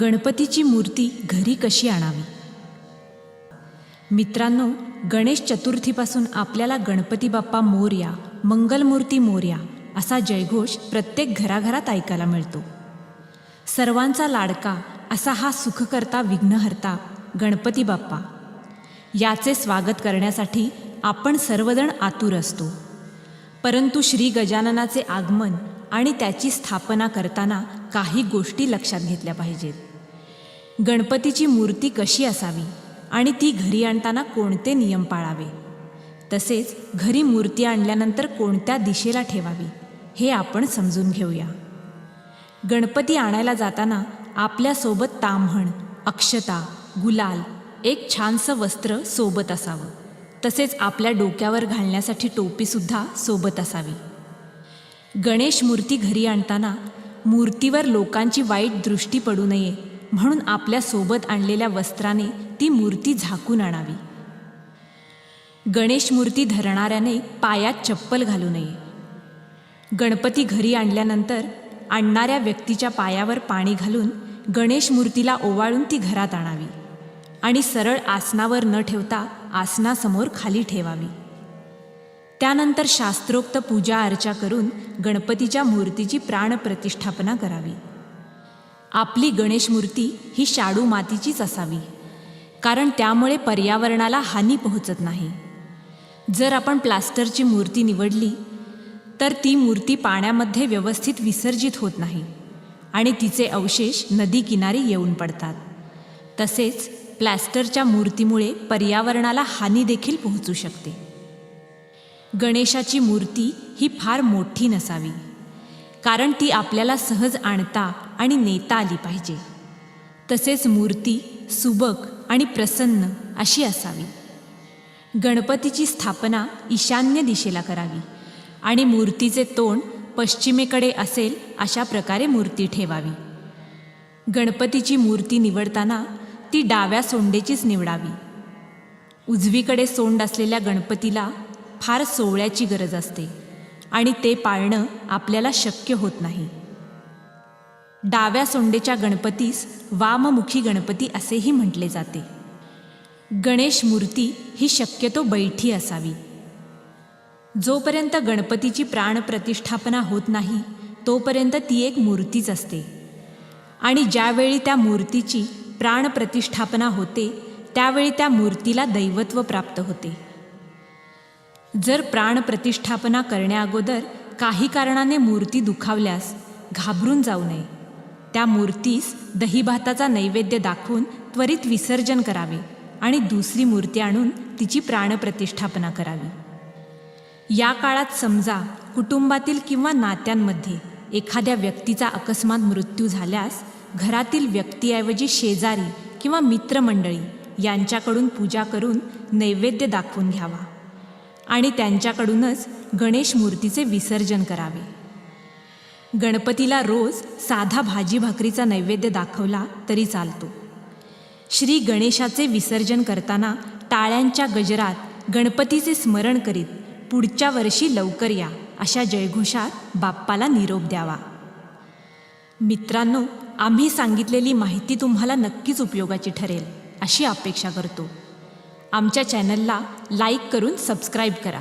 गणपतीची मूर्ती घरी कशी आणावी? मित्रांनो गणेश चतुर्थीपासून आपल्याला गणपती बाप्पा मोर्या मंगलमूर्ती मोर्या असा जयघोष प्रत्येक घराघरात ऐकायला मिळतो. सर्वांचा लाडका असा हा सुखकर्ता विघ्नहर्ता गणपती बाप्पा. याचे स्वागत करण्यासाठी आपण सर्वजण आतुर असतो. परंतु श्री गजाननाचे आगमन आणि त्याची स्थापना करताना काही गोष्टी लक्षात घेतल्या पाहिजेत. गणपतीची मूर्ती कशी असावी आणि ती घरी आणताना कोणते नियम पाळावे? तसेच घरी मूर्ती आणल्यानंतर कोणत्या दिशेला ठेवावी हे आपण समजून घेऊया. गणपती आणायला जाताना आपल्यासोबत ताम्हण अक्षता गुलाल एक छानसं वस्त्र सोबत असावं. तसेच आपल्या डोक्यावर घालण्यासाठी टोपीसुद्धा सोबत असावी. गणेश मूर्ती घरी आणताना मूर्तीवर लोकांची वाईट दृष्टी पडू नये म्हणून आपल्यासोबत आणलेल्या वस्त्राने ती मूर्ती झाकून आणावी. गणेश मूर्ती धरणाऱ्याने पायात चप्पल घालू नये. गणपती घरी आणल्यानंतर आणणाऱ्या व्यक्तीच्या पायावर पाणी घालून गणेश मूर्तीला ओवाळून ती घरात आणावी आणि सरळ आसनावर न ठेवता आसनासमोर खाली ठेवावी. त्यानंतर शास्त्रोक्त पूजा अर्चा करून गणपतीच्या मूर्तीची प्राणप्रतिष्ठापना करावी. आपली गणेश मूर्ती ही शाडू मातीचीच असावी कारण त्यामुळे पर्यावरणाला हानी पोहोचत नाही. जर आपण प्लास्टरची मूर्ती निवडली तर ती मूर्ती पाण्यामध्ये व्यवस्थित विसर्जित होत नाही आणि तिचे अवशेष नदी किनारी येऊन पडतात. तसेच प्लॅस्टरच्या मूर्तीमुळे पर्यावरणाला हानी देखील पोहोचू शकते. गणेशाची मूर्ती ही फार मोठी नसावी कारण ती आपल्याला सहज आणता आणि नेता आली पाहिजे. तसेच मूर्ती सुबक आणि प्रसन्न अशी असावी. गणपतीची स्थापना ईशान्य दिशेला करावी आणि मूर्तीचे तोंड पश्चिमेकडे असेल अशा प्रकारे मूर्ती ठेवावी. गणपतीची मूर्ती निवडताना ती डाव्या सोंडेचीच निवडावी. उजवीकडे सोंड असलेल्या गणपतीला फार सोवळ्याची गरज असते आणि ते पाळणं आपल्याला शक्य होत नाही. डाव्या सोंडेच्या गणपतीस वाममुखी गणपती असेही म्हटले जाते. गणेश मूर्ती ही शक्यतो बैठी असावी. जोपर्यंत गणपतीची प्राणप्रतिष्ठापना होत नाही तोपर्यंत ती एक मूर्तीच असते. आणि ज्यावेळी त्या मूर्तीची प्राणप्रतिष्ठापना होते त्यावेळी त्या मूर्तीला दैवत्व प्राप्त होते. जर प्राणप्रतिष्ठापना करण्याअगोदर काही कारणाने मूर्ती दुखावल्यास घाबरून जाऊ नये. त्या मूर्तीस दहीभाताचा नैवेद्य दाखवून त्वरित विसर्जन करावे आणि दुसरी मूर्ती आणून तिची प्राणप्रतिष्ठापना करावी. या काळात समजा कुटुंबातील किंवा नात्यांमध्ये एखाद्या व्यक्तीचा अकस्मात मृत्यू झाल्यास घरातील व्यक्तीऐवजी शेजारी किंवा मित्रमंडळी यांच्याकडून पूजा करून नैवेद्य दाखवून घ्यावा. आणि त्यांच्याकडूनच गणेश मूर्तीचे विसर्जन करावे. गणपतीला रोज साधा भाजी भाकरीचा नैवेद्य दाखवला तरी चालतो. श्री गणेशाचे विसर्जन करताना टाळ्यांच्या गजरात गणपतीचे स्मरण करीत पुढच्या वर्षी लवकर या अशा जयघोषात बाप्पाला निरोप द्यावा. मित्रांनो आम्ही सांगितलेली माहिती तुम्हाला नक्कीच उपयोगाची ठरेल अशी अपेक्षा करतो. आमच्या चॅनलला लाईक करून सबस्क्राईब करा.